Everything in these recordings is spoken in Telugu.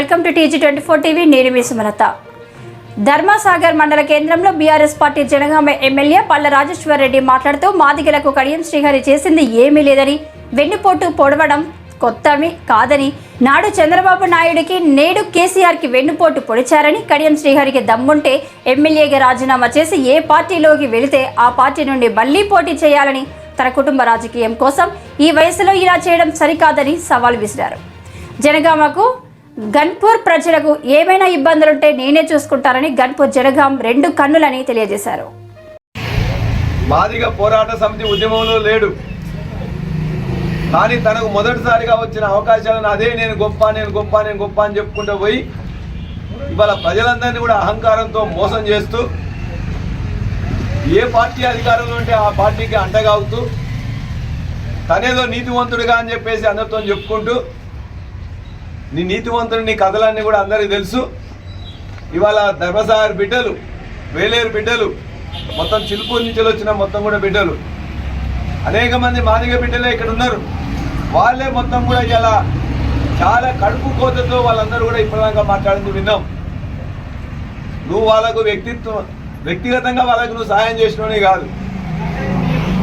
Welcome to T G twenty four TV. నేను మీ సుమలత. ధర్మసాగర్ మండల కేంద్రంలో BRS party Jangaon MLA Palla Rajeshwar Reddy మాట్లాడుతూ మాదిగలకు కడియం శ్రీహరి చేసింది ఏమీ లేదని వెన్నుపోటు పొడవడం కొత్తమి కాదని నాడు చంద్రబాబు నాయుడికి నేడు కేసీఆర్కి వెన్నుపోటు పొడిచారని కడియం శ్రీహరికి దమ్ముంటే ఎమ్మెల్యేగా రాజీనామా చేసి ఏ పార్టీలోకి వెళితే ఆ పార్టీ నుండి మళ్ళీ పోటీ చేయాలని తన కుటుంబ రాజకీయం కోసం ఈ వయసులో ఇలా చేయడం సరికాదని సవాల్ విసిరారు. జనగామకు గన్పూర్ ప్రజలకు ఏమైనా ఇబ్బందులుంటే నేనే చూసుకుంటారని గన్పూర్ జనగాం రెండు కన్నులని తెలియజేశారు. మాదిగ పోరాట సమితి ఉద్యమంలో లేడు. కానీ తనకు మొదటిసారిగా వచ్చిన అవకాశాలను అదే నేను గొప్ప నేను గొప్ప నేను గొప్ప అని చెప్పుకుంటూ పోయి ఇవాళ ప్రజలందరినీ కూడా అహంకారంతో మోసం చేస్తూ ఏ పార్టీ అధికారంలో ఉంటే ఆ పార్టీకి అంటగాగుతూ తనేదో నీతివంతుడిగా అని చెప్పేసి అందరితో చెప్పుకుంటూ నీ నీతివంతుడు నీ కథలన్నీ కూడా అందరికీ తెలుసు. ఇవాళ ధర్మసాగర్ బిడ్డలు వేలేరు బిడ్డలు మొత్తం చిలుపూరు నుంచి వచ్చిన మొత్తం కూడా బిడ్డలు. అనేక మంది మాదిగ బిడ్డలే ఇక్కడ ఉన్నారు. వాళ్ళే మొత్తం కూడా ఇలా చాలా కడుపు కోతతో వాళ్ళందరూ కూడా ఇప్పటిదాకా మాట్లాడింది విన్నాం. నువ్వు వాళ్ళకు వ్యక్తిత్వం వ్యక్తిగతంగా వాళ్ళకు నువ్వు సహాయం చేసినవనే కాదు.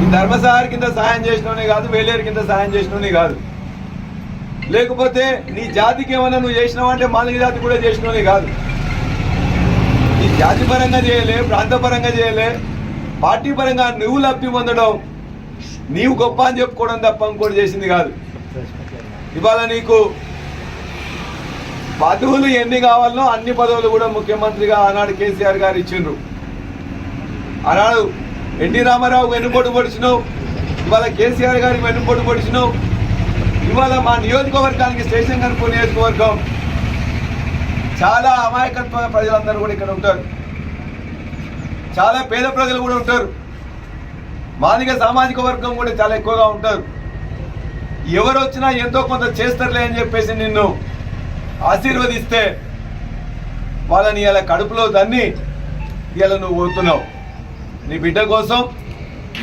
ఈ ధర్మసాగర్ కింద సహాయం చేసినవనే కాదు వేలేరు కింద సహాయం చేసినవనే కాదు. లేకపోతే నీ జాతికి ఏమైనా నువ్వు చేసినావు అంటే మాదిగ జాతి కూడా చేసినవనే కాదు. నీ జాతి పరంగా చేయలే ప్రాంత పరంగా చేయలే పార్టీ పరంగా నువ్వు లబ్ధి పొందడం నీవు గొప్ప అని చెప్పుకోవడం తప్ప ఇంకోటి చేసింది కాదు. ఇవాళ నీకు పదవులు ఎన్ని కావాలనో అన్ని పదవులు కూడా ముఖ్యమంత్రిగా ఆనాడు కేసీఆర్ గారు ఇచ్చిండ్రు. ఆనాడు ఎన్టీ రామారావు వెనుకోటు పొడిచినావు ఇవాళ కేసీఆర్ గారికి వెనుకోటు పొడిచినావు ఇవాళ మా నియోజకవర్గానికి స్టేషన్ కనుక నియోజకవర్గం చాలా అమాయకత్వ ప్రజలందరూ కూడా ఇక్కడ ఉంటారు. చాలా పేద ప్రజలు కూడా ఉంటారు. మాదిగ సామాజిక వర్గం కూడా చాలా ఎక్కువగా ఉంటారు. ఎవరు వచ్చినా ఎంతో కొంత చేస్తారులే అని చెప్పేసి నిన్ను ఆశీర్వదిస్తే వాళ్ళని ఇలా కడుపులో దాన్ని ఇలా నువ్వు పోతున్నావు. నీ బిడ్డ కోసం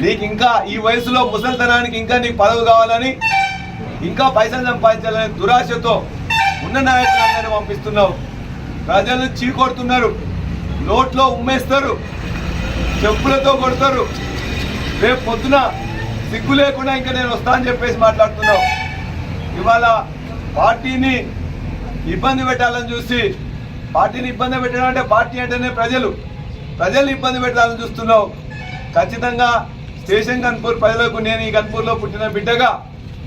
నీకు ఇంకా ఈ వయసులో ముసలితనానికి ఇంకా నీకు పదవి కావాలని ఇంకా పైసలు సంపాదించాలని దురాశతో ఉన్న నాయకులందరినీ పంపిస్తున్నావు. ప్రజలు చీకొడుతున్నారు. నోట్లో ఉమ్మేస్తారు. చెప్పులతో కొడతారు. రేపు పొద్దున సిగ్గు లేకుండా ఇంకా నేను వస్తా అని చెప్పేసి మాట్లాడుతున్నావు. ఇవాళ పార్టీని ఇబ్బంది పెట్టాలని చూసి పార్టీని ఇబ్బంది పెట్టడం అంటే పార్టీ అంటేనే ప్రజలు. ప్రజలు ఇబ్బంది పెట్టాలని చూస్తున్నావు. ఖచ్చితంగా స్టేషన్ కన్పూర్ ప్రజలకు నేను ఈ కన్పూర్లో పుట్టిన బిడ్డగా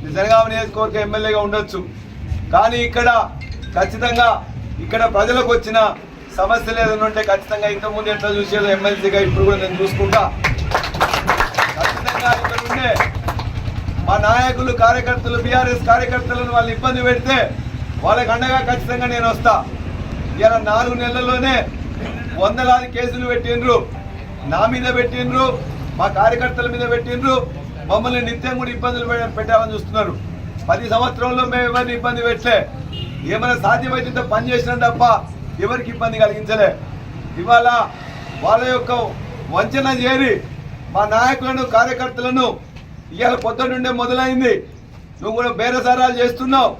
నిజంగా నియోజకవర్గ ఎమ్మెల్యేగా ఉండొచ్చు. కానీ ఇక్కడ ఖచ్చితంగా ఇక్కడ ప్రజలకు వచ్చిన సమస్యలు ఏదైనా ఉంటే ఖచ్చితంగా ఇంతకుముందు ఎట్లా చూసేదో ఎమ్మెల్సీగా ఇప్పుడు కూడా నేను చూసుకుంటా. ఖచ్చితంగా ఇక్కడ ఉండే మా నాయకులు కార్యకర్తలు బీఆర్ఎస్ కార్యకర్తలను వాళ్ళు ఇబ్బంది పెడితే వాళ్ళకి అండగా ఖచ్చితంగా నేను వస్తా. ఇలా నాలుగు నెలల్లోనే వందలాది కేసులు పెట్టిండ్రు. నా మీద పెట్టిండ్రు మా కార్యకర్తల మీద పెట్టిండ్రు. మమ్మల్ని నిత్యం కూడా ఇబ్బందులు పె- పెట్టాలని చూస్తున్నారు. పది సంవత్సరంలో మేము ఎవరిని ఇబ్బంది పెట్టలే. ఏమైనా సాధ్యమైతే పని చేసినా తప్ప ఎవరికి ఇబ్బంది కలిగించలే. ఇవాళ వాళ్ళ యొక్క వంచన చేరి మా నాయకులను కార్యకర్తలను ఇవాళ పొద్దు నుండే మొదలైంది. నువ్వు కూడా బేరసారాలు చేస్తున్నావు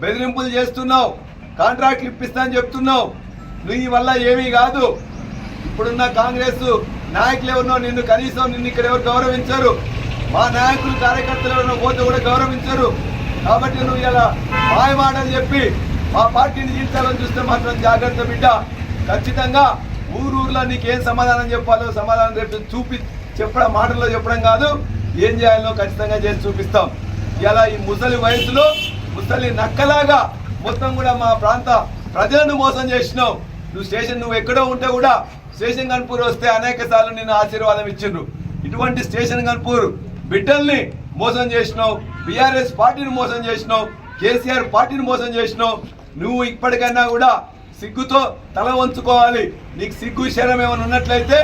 బెదిరింపులు చేస్తున్నావు కాంట్రాక్ట్లు ఇప్పిస్తా అని చెప్తున్నావు. నువ్వు ఈ వల్ల ఏమీ కాదు. ఇప్పుడున్న కాంగ్రెస్ నాయకులు ఎవరినో నిన్ను కనీసం నిన్ను ఇక్కడ ఎవరు గౌరవించారు. మా నాయకులు కార్యకర్తలు పోతే కూడా గౌరవించరు. కాబట్టి నువ్వు ఇలా మాయమాటలు చెప్పి మా పార్టీని జీవితాలని చూస్తే మాత్రం జాగ్రత్త బిడ్డ. ఖచ్చితంగా ఊరూరులో నీకేం సమాధానం చెప్పాలో సమాధానం రేపు చూపి చెప్పడం మాటల్లో చెప్పడం కాదు ఏం చేయాలో ఖచ్చితంగా చేసి చూపిస్తాం. ఇలా ఈ ముసలి వయసులో ముసలి నక్కలాగా మొత్తం కూడా మా ప్రాంత ప్రజలను మోసం చేసినావు. నువ్వు స్టేషన్ నువ్వు ఎక్కడో ఉంటే కూడా స్టేషన్ కన్పూర్ వస్తే అనేక సార్లు నిన్ను ఆశీర్వాదం ఇచ్చిండ్రు. ఇటువంటి స్టేషన్ కన్పూర్ బిడ్డల్ని మోసం చేసినావు బీఆర్ఎస్ పార్టీని మోసం చేసినావు కేసీఆర్ పార్టీని మోసం చేసినావు. నువ్వు ఇప్పటికైనా కూడా సిగ్గుతో తల వంచుకోవాలి. నీకు సిగ్గు శరం ఏమైనా ఉన్నట్లయితే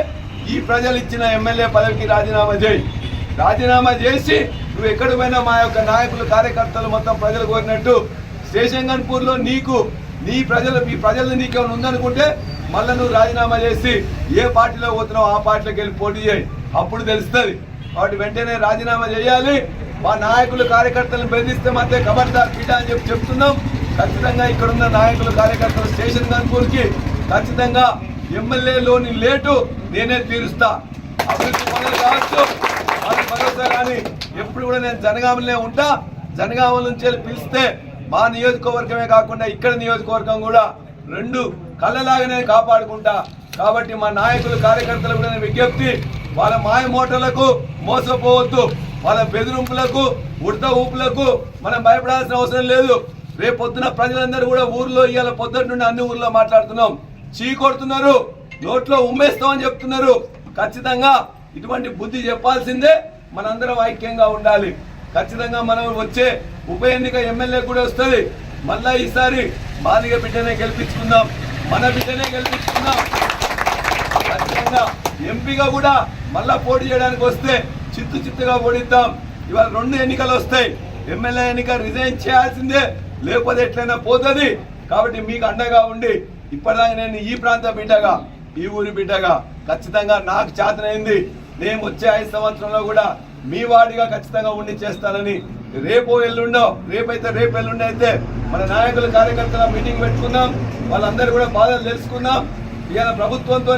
ఈ ప్రజలు ఇచ్చిన ఎమ్మెల్యే పదవికి రాజీనామా చేయి. రాజీనామా చేసి నువ్వు ఎక్కడ పోయినా మా యొక్క నాయకులు కార్యకర్తలు మొత్తం ప్రజలు కోరినట్టు స్టేషన్ గన్పూర్లో నీకు నీ ప్రజలు మీ ప్రజలు నీకేమైనా ఉందనుకుంటే మళ్ళీ నువ్వు రాజీనామా చేసి ఏ పార్టీలో పోతున్నావు ఆ పార్టీలోకి వెళ్ళి పోటీ చేయి. అప్పుడు తెలుస్తుంది. కాబట్టి వెంటనే రాజీనామా చేయాలి. మా నాయకులు కార్యకర్తలను బెదిరిస్తే మాత్రమే ఖబర్దార్ పీట అని చెప్పి చెప్తున్నాం. ఖచ్చితంగా ఇక్కడున్న నాయకులు కార్యకర్తలు స్టేషన్ కనుకూరుకి ఖచ్చితంగా ఎమ్మెల్యేలోని లేటు నేనే తీరుస్తా. అభివృద్ధి పనులు కావచ్చు. భరోసా కానీ ఎప్పుడు కూడా నేను జనగామలే ఉంటా. జనగామ నుంచి వెళ్ళి పిలిస్తే మా నియోజకవర్గమే కాకుండా ఇక్కడ నియోజకవర్గం కూడా రెండు కళ్ళలాగానే కాపాడుకుంటా. కాబట్టి మా నాయకులు కార్యకర్తలు కూడా నేను విజ్ఞప్తి వాళ్ళ మాయ మోటలకు మోసపోవద్దు. వాళ్ళ బెదిరింపులకు ఉడత ఊపులకు మనం భయపడాల్సిన అవసరం లేదు. రేపు పొద్దున ప్రజలందరూ కూడా ఊర్లో ఇవాళ పొద్దున నుండి అన్ని ఊర్లో మాట్లాడుతున్నాం. చీ కొడుతున్నారు నోట్లో ఉమ్మేస్తామని చెప్తున్నారు. ఖచ్చితంగా ఇటువంటి బుద్ధి చెప్పాల్సిందే మనందరం ఐక్యంగా ఉండాలి. ఖచ్చితంగా మనం వచ్చే ఉప ఎన్నిక ఎమ్మెల్యే కూడా వస్తుంది. మళ్ళా ఈసారి మాదిగ బిడ్డనే గెలిపించుకుందాం మన బిడ్డనే గెలిపించుకుందాం. ఖచ్చితంగా ఎంపీగా కూడా మళ్ళా పోటీ చేయడానికి వస్తే చిత్తు చిత్తుగా ఓడిద్దాం. ఇవాళ రెండు ఎన్నికలు వస్తాయి. ఎమ్మెల్యే ఎన్నిక రిజైన్ చేయాల్సిందే లేకపోతే ఎట్లయినా పోతుంది. కాబట్టి మీకు అండగా ఉండి ఇప్పటిదాకా నేను ఈ ప్రాంత బిడ్డగా ఈ ఊరి బిడ్డగా ఖచ్చితంగా నాకు చేతనైంది. నేను వచ్చే ఐదు సంవత్సరంలో కూడా మీ వాడిగా ఖచ్చితంగా ఉండి చేస్తానని రేపు ఎల్లుండో రేపైతే రేపు ఎల్లుండి అయితే మన నాయకుల కార్యకర్తల మీటింగ్ పెట్టుకుందాం. వాళ్ళందరూ కూడా బాధలు తెలుసుకుందాం. ఇవాళ ప్రభుత్వంతో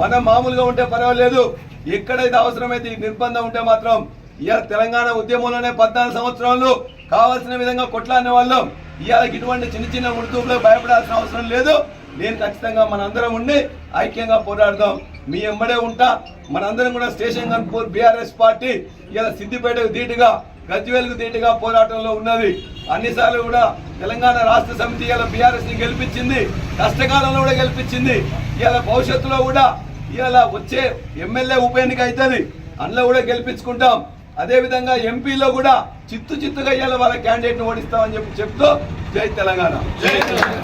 మనం మామూలుగా ఉంటే పర్వాలేదు. ఎక్కడైతే అవసరమైతే ఈ నిర్బంధం ఉంటే మాత్రం ఇవాళ తెలంగాణ ఉద్యమంలోనే పద్నాలుగు సంవత్సరాలు కావాల్సిన విధంగా కొట్లాడిన వాళ్ళం. ఇవాళ ఇటువంటి చిన్న చిన్న ఉడుతువులకు భయపడాల్సిన అవసరం లేదు. నేను ఖచ్చితంగా మనందరం ఉండి ఐక్యంగా పోరాడదాం. మీ ఎంబడే ఉంటా. మనందరం కూడా స్టేషన్ కనుపూర్ బీఆర్ఎస్ పార్టీ ఇలా సిద్దిపేటకు ధీటుగా గజ్వేల్కు ధీటుగా పోరాటంలో ఉన్నది. అన్నిసార్లు కూడా తెలంగాణ రాష్ట్ర సమితి ఇలా బీఆర్ఎస్ని గెలిపించింది. కష్టకాలంలో కూడా గెలిపించింది. ఇలా భవిష్యత్తులో కూడా ఇలా వచ్చే ఎమ్మెల్యే ఉప ఎన్నిక అవుతుంది అందులో కూడా గెలిపించుకుంటాం. అదేవిధంగా ఎంపీలో కూడా చిత్తు చిత్తుగా ఇవాళ వాళ్ళ క్యాండిడేట్ ఓడిస్తామని చెప్పి చెప్తూ జై తెలంగాణ. జై తెలంగాణ.